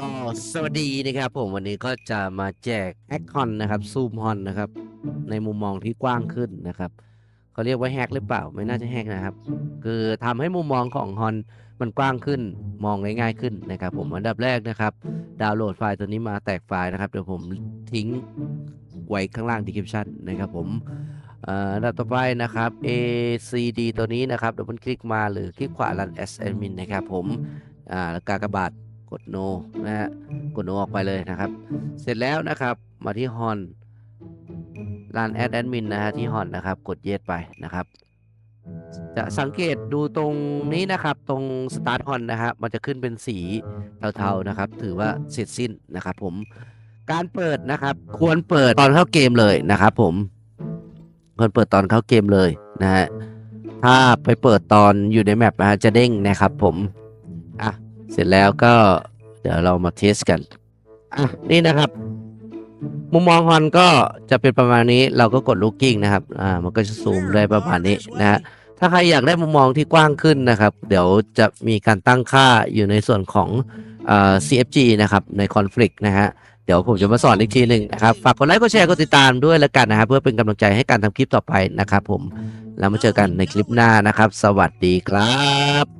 ก็สวัสดีนะครับผมวันนี้ก็จะมาแจกแฮกคอนนะครับซูมฮอนนะครับ ในมุมมองที่กว้างขึ้นนะครับเขาเรียกว่าแฮกหรือเปล่าไม่น่าจะแฮกนะครับ คือทำให้มุมมองของฮอนมันกว้างขึ้นมองได้ง่ายขึ้นนะครับ ผมอันดับแรกนะครับ ดาวน์โหลดไฟล์ตัวนี้มาแตกไฟล์นะครับเดี๋ยวผมทิ้งไว้ข้างล่าง description นะครับผมอันดับต่อไปนะครับ ACD ตัวนี้นะครับเดี๋ยวมันคลิกมาหรือคลิกขวา run as admin นะครับผมอ่าล้วกากบาท กด no นะฮะกด no ออกไปเลยนะครับ เสร็จแล้วนะครับมาที่ hon run as admin นะฮะที่ hon นะครับ กด yes ไปนะครับ จะสังเกตดูตรงนี้นะครับ ตรง start hon นะครับมันจะขึ้นเป็นสีเทาๆนะครับ ถือว่าเสร็จสิ้นนะครับ ผมการเปิดนะครับ ควรเปิดตอนเข้าเกมเลยนะครับ ผมควรเปิดตอนเข้าเกมเลยนะฮะถ้าไปเปิดตอนอยู่ในแมปนะฮะจะเด้งนะครับ ผมอะ เสร็จแล้วก็เดี๋ยวเรามาเทสกัน อะ นี่นะครับ มุมมองฮอนก็จะเป็นประมาณนี้เราก็กดลูกกิ้งนะครับ อ่า มันก็จะซูมได้ประมาณนี้นะฮะถ้าใครอยากได้มุมมองที่กว้างขึ้นนะครับ เดี๋ยวจะมีการตั้งค่าอยู่ในส่วนของเอ่อ CFG นะครับ ใน conflict นะฮะ เดี๋ยวผมจะมาสอนอีกทีหนึ่งนะครับ ฝากกดไลค์ กดแชร์ กดติดตามด้วยแล้วกันนะครับ เพื่อเป็นกำลังใจให้การทำคลิปต่อไปนะครับผม แล้วมาเจอกันในคลิปหน้านะครับ สวัสดีครับ